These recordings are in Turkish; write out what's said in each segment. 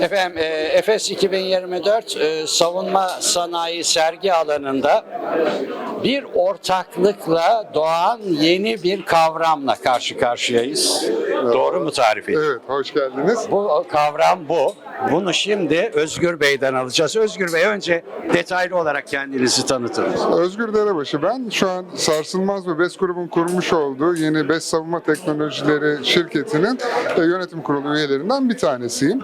Efendim, e, Efes 2024 e, savunma sanayi sergi alanında bir ortaklıkla doğan yeni bir kavramla karşı karşıyayız. Doğru mu tarif edeyim? Evet, hoş geldiniz. Bu kavram bu. Bunu şimdi Özgür Bey'den alacağız. Özgür Bey önce detaylı olarak kendinizi tanıtınız. Özgür Derebaşı ben. Şu an Sarsılmaz ve BES grubun kurmuş olduğu yeni BES Savunma Teknolojileri şirketinin e, yönetim kurulu üyelerinden bir tanesiyim.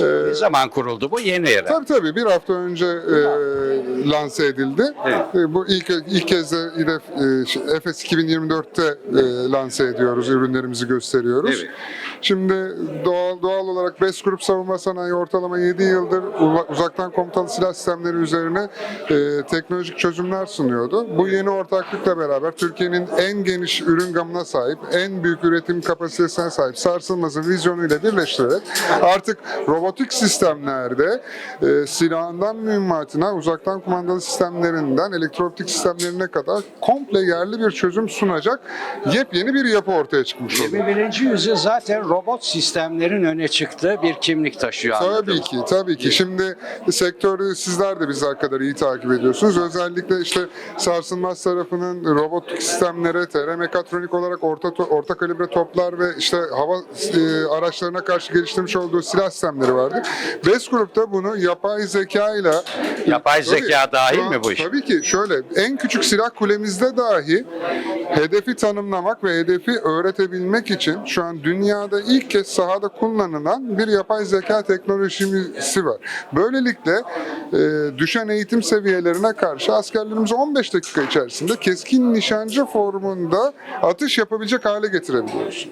E, Ne zaman kuruldu bu? Yeni yere. Tabii tabii bir hafta önce e, lanse edildi. Evet. E, bu ilk ilk kez de yine e, Efes 2024'te e, lanse ediyoruz, ürünlerimizi gösteriyoruz. Evet. Şimdi doğal doğal olarak BES Grup Savunma Sanayi ortalama 7 yıldır uza- uzaktan komutalı silah sistemleri üzerine e, teknolojik çözümler sunuyordu. Bu yeni ortaklıkla beraber Türkiye'nin en geniş ürün gamına sahip, en büyük üretim kapasitesine sahip sarsılmazı vizyonuyla birleştirerek artık robotik sistemlerde e, silahından mühimmatına, uzaktan kumandalı sistemlerinden elektrooptik sistemlerine kadar komple yerli bir çözüm sunacak yepyeni bir yapı ortaya çıkmış oldu. 21. yüzyıl zaten robot sistemlerin öne çıktığı bir kimlik taşıyor. Tabii ki, tabii ki. Şimdi sektörü sizler de bizler kadar iyi takip ediyorsunuz. Özellikle işte sarsılmaz tarafının robotik sistemlere, TR mekatronik olarak orta orta kalibre toplar ve işte hava e, araçlarına karşı geliştirmiş olduğu silah sistemleri vardı. BES Grup'ta bunu yapay zeka ile Yapay Tabii, zeka dahil mi bu iş? Tabii ki şöyle en küçük silah kulemizde dahi hedefi tanımlamak ve hedefi öğretebilmek için şu an dünyada ilk kez sahada kullanılan bir yapay zeka teknolojisi var. Böylelikle e, düşen eğitim seviyelerine karşı askerlerimizi 15 dakika içerisinde keskin nişancı formunda atış yapabilecek hale getirebiliyoruz.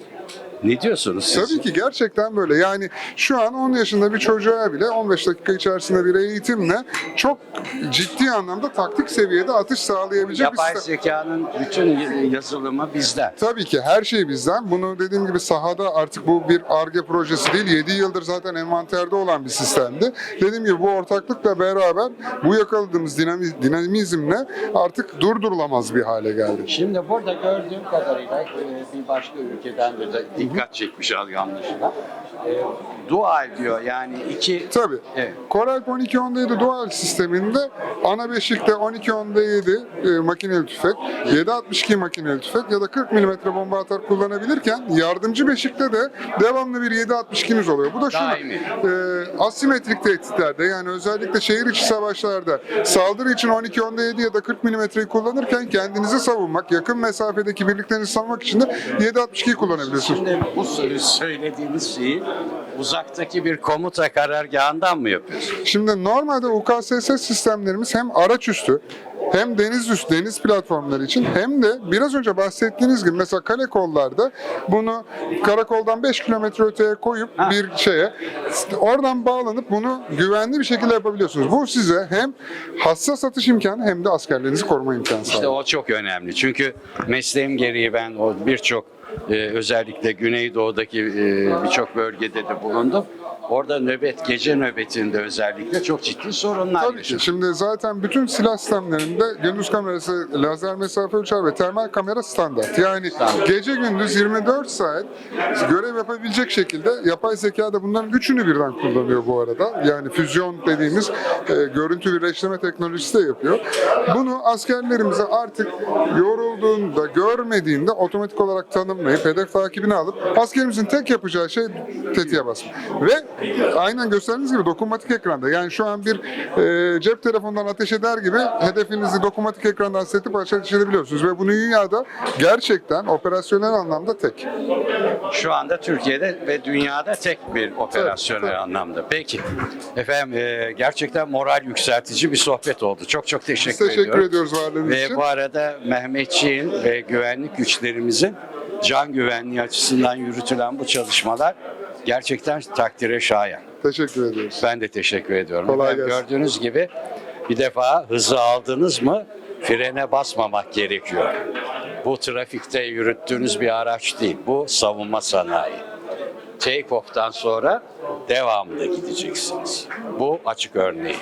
Ne diyorsunuz siz? Tabii ki gerçekten böyle. Yani şu an 10 yaşında bir çocuğa bile 15 dakika içerisinde bir eğitimle çok ciddi anlamda taktik seviyede atış sağlayabilecek Yapay bir zekanın bütün yazılımı bizden. Tabii ki her şey bizden. Bunu dediğim gibi sahada artık bu bir ARGE projesi değil. 7 yıldır zaten envanterde olan bir sistemdi. Dediğim gibi bu ortaklıkla beraber bu yakaladığımız dinami- dinamizmle artık durdurulamaz bir hale geldi. Şimdi burada gördüğüm kadarıyla e, bir başka ülkeden de de dikkat çekmiş anlaşılan. E, Dual diyor yani iki Tabii. Evet. Corel 12.17 dual sisteminde ana beşikte 12.17 e, makineli tüfek, 7.62 makineli tüfek ya da 40 mm bomba atar kullanabilirken yardımcı beşikte de devamlı bir 7.62'miz oluyor. Bu da şu e, asimetrik tehditlerde yani özellikle şehir içi savaşlarda saldırı için 12.17 ya da 40 mm'yi kullanırken kendinizi savunmak, yakın mesafedeki birliklerinizi savunmak için de 7.62'yi kullanabiliyorsunuz. Şimdi bu sö- söylediğiniz şeyi uzaktaki bir komuta karargahından mı yapıyorsunuz? Şimdi normalde UKSS sistemlerimiz hem araç üstü hem deniz üstü deniz platformları için hem de biraz önce bahsettiğiniz gibi mesela kale kollarda bunu karakoldan 5 kilometre öteye koyup Ha. bir şeye oradan bağlanıp bunu güvenli bir şekilde yapabiliyorsunuz. Bu size hem hassas atış imkanı hem de askerlerinizi koruma imkanı İşte sağlıyor. o çok önemli. Çünkü mesleğim gereği ben o birçok e, özellikle Güneydoğu'daki e, birçok bölgede de kullandı. Orada nöbet, gece nöbetinde özellikle çok ciddi sorunlar Tabii ki. yaşadım. Şimdi zaten bütün silah sistemlerinde gündüz kamerası, lazer mesafe ölçer ve termal kamera standart. Yani Standart. gece gündüz 24 saat görev yapabilecek şekilde yapay zeka da bunların üçünü birden kullanıyor bu arada. Yani füzyon dediğimiz e, görüntü birleştirme teknolojisi de yapıyor. Bunu askerlerimize artık yorulduğunda, görmediğinde otomatik olarak tanımlayıp hedef takibini alıp askerimizin tek yapacağı şey tetiğe basmak. Ve aynen gösterdiğiniz gibi dokunmatik ekranda. Yani şu an bir e, cep telefonundan ateş eder gibi hedefinizi dokunmatik ekrandan setip ateş edebiliyorsunuz. Ve bunu dünyada gerçekten operasyonel anlamda tek. Şu anda Türkiye'de ve dünyada tek bir operasyonel tabii. anlamda. Peki. Efendim e, gerçekten moral yükseltici bir sohbet oldu. Çok çok teşekkür, Biz teşekkür ediyorum. ediyoruz varlığınız Ve için. bu arada Mehmetçiğin ve güvenlik güçlerimizin can güvenliği açısından yürütülen bu çalışmalar gerçekten takdire şayan. Teşekkür ediyoruz. Ben de teşekkür ediyorum. Kolay gelsin. Gördüğünüz gibi bir defa hızı aldınız mı frene basmamak gerekiyor. Bu trafikte yürüttüğünüz bir araç değil. Bu savunma sanayi. Take-off'tan sonra devamlı gideceksiniz. Bu açık örneği.